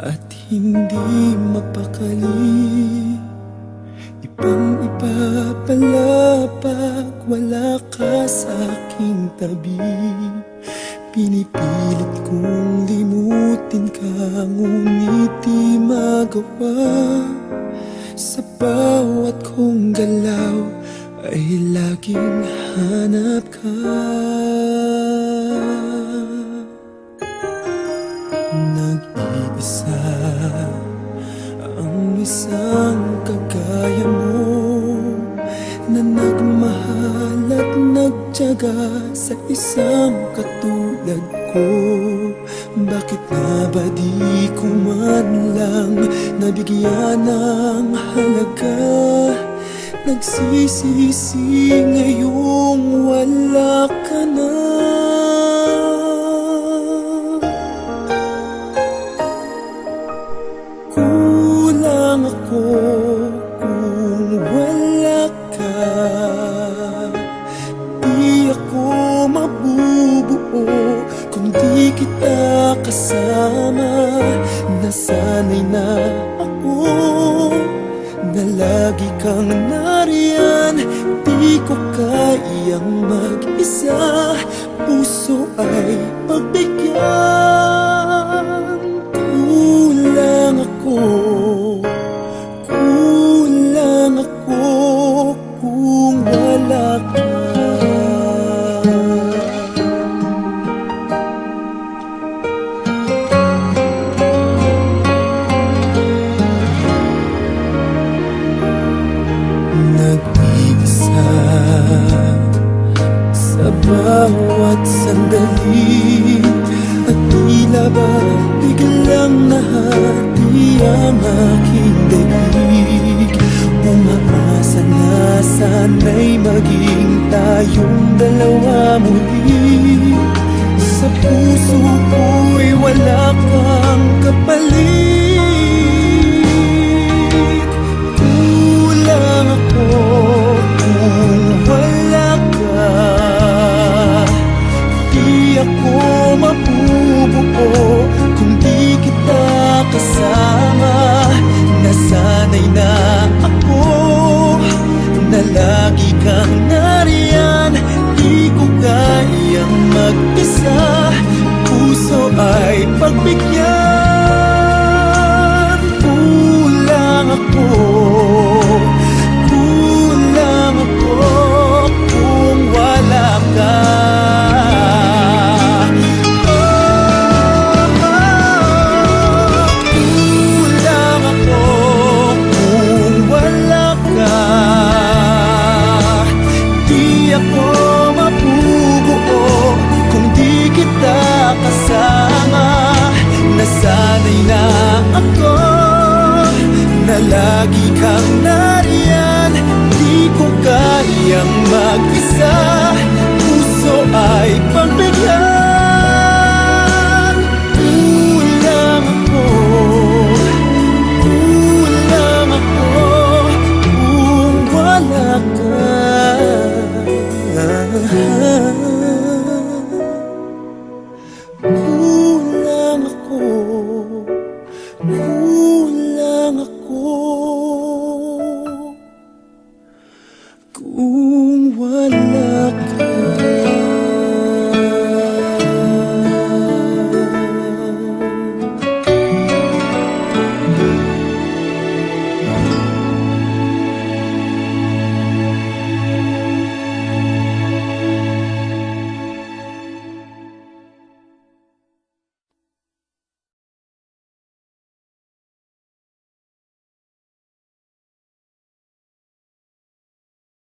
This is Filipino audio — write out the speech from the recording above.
At hindi mapakali Ibang iba pala pag wala ka sa aking tabi. Pinipilit kong limutin ka Ngunit di magawa. Sa bawat kong galaw Ay laging hanap ka nagtyaga sa isang katulad ko. Bakit nga ba di ko man lang nabigyan ng halaga? Nagsisisi ngayong wala ka na. Kulang ako mabubuo kung di kita kasama. Nasanay na ako na lagi kang nariyan. Di ko kayang mag-isa. Puso ay pagbigyan bawat sandali. At tila ba biglang nahati ang aking daig Umaasa na sana'y maging tayong dalawa mag-isa Puso ay pagbigyan Nasanay na ako na lagi kang nariyan. Di ko kayang mag-isa. Puso ay pag